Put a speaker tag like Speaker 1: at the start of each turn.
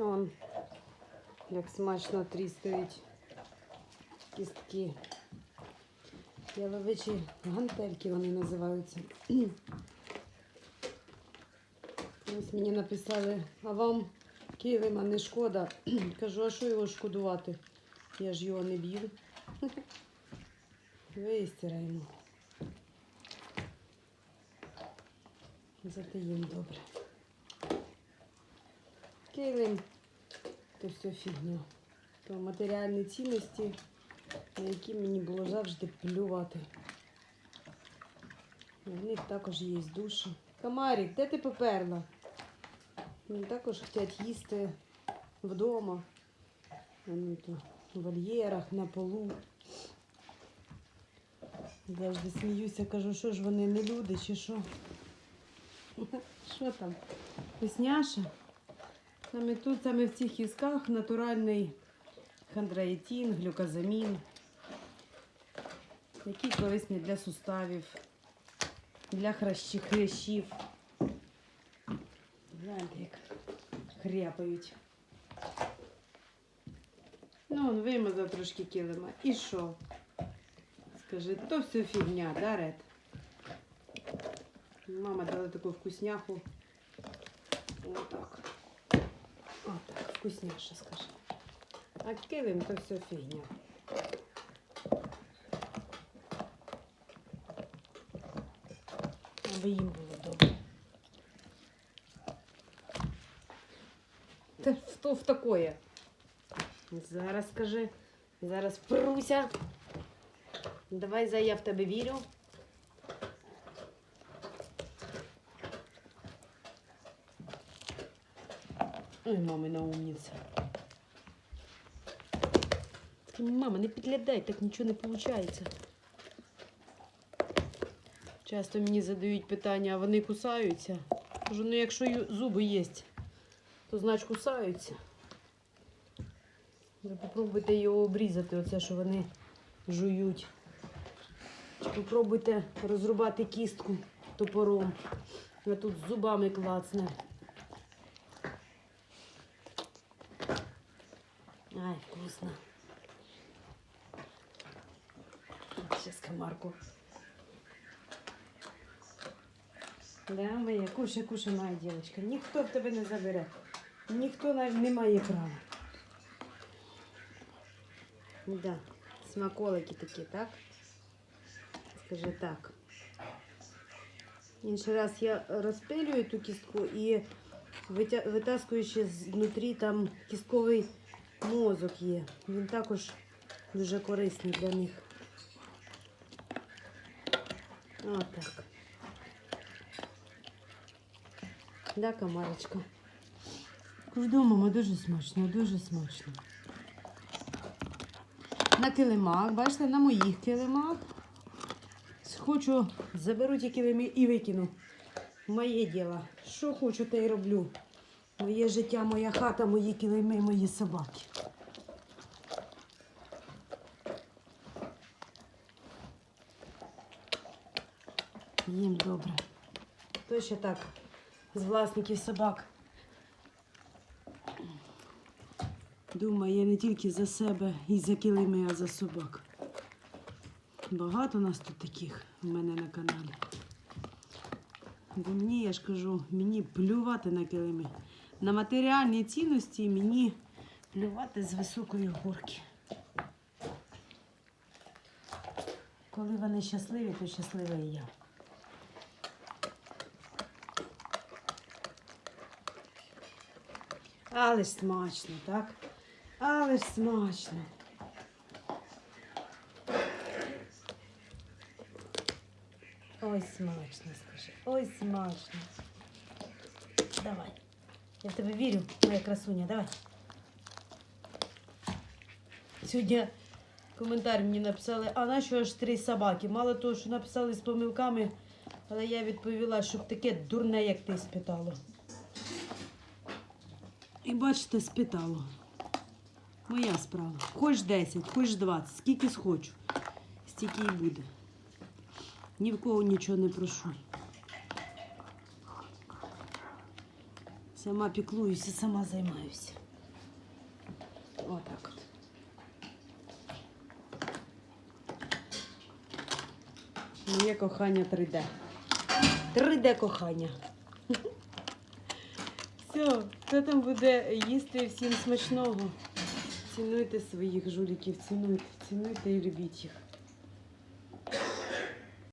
Speaker 1: Вон, як смачно тріскають кістки. Яловичі гантельки вони називаються. Ось мені написали, а вам килима не шкода. Кажу, а що його шкодувати? Я ж його не б'ю. Вистираємо. Зате їм добре. Килим то все фігня. То матеріальні цінності, на які мені було завжди плювати. І В них також є душі. Камарік, де ти поперла? Вони також хочуть їсти вдома. Вони то в вольєрах, на полу. Завжди сміюся, кажу, що ж вони не люди чи що? Що там? Вкусняша? Саме тут, саме в цих кісках натуральний хондроїтин, глюкозамін, які корисні для суставів, для хрящі- хрящів. Гляньте, як хряпають. Ну, он вимазав трошки килима. І що? Скажи, то все фігня, да, Ред? Мама дала таку вкусняху. Отак. Отак, вкусняша, скажи. А килим то все фігня. Аби їм було добре. Та що в такое? Зараз скажи. Зараз пруся. Давай, за я в тебе вірю. Ой, мамина умниця. Мама, не підглядай, так нічого не виходить. Часто мені задають питання, а вони кусаються. Кажу, ну якщо зуби є, то значить кусаються. Ви попробуйте його обрізати, оце, що вони жують. Попробуйте розрубати кістку топором. А тут зубами клацне. Ай, вкусно. Сейчас комарку. Да, моя, кушай, кушай, моя девочка. Ніхто в тебе не забере. Ніхто не має права. Да, смаколики такі, так? Скажи так. Інший раз я розпилюю ту кістку і витаскую ще знутрі там кістковий мозок є. Він також дуже корисний для них. Отак. Да, комарочка? Мама, дуже смачно, дуже смачно. На килимах, бачите, на моїх килимах. Хочу, заберу ті килими і викину. Моє діло. Що хочу, те й роблю. Моє життя, моя хата, мої килими, мої собаки. Їм добре. То ще так, з власників собак. Думає не тільки за себе і за килими, а за собак. Багато нас тут таких у мене на каналі. Бо мені, я ж кажу, мені плювати на килими. На матеріальні цінності мені плювати з високої горки. Коли вони щасливі, то щаслива і я. Але ж смачно, так? Але ж смачно. Ой, смачно, скажи. Ой, смачно. Давай. Я тебе вірю, моя красуня, давай. Сьогодні коментар мені написали, а на що аж три собаки? Мало того, що написали з помилками, але я відповіла, щоб таке дурне, як ти спитало. І бачите, спитало. Моя справа. Хоч 10, хоч 20, скільки схочу. Стільки і буде. Ні в кого нічого не прошу. Сама піклуюся, сама займаюся. Отак от. Моє кохання 3D. 3D кохання. Все, хто там буде їсти всім смачного. Цінуйте своїх жуліків, цінуйте, цінуйте і любіть їх.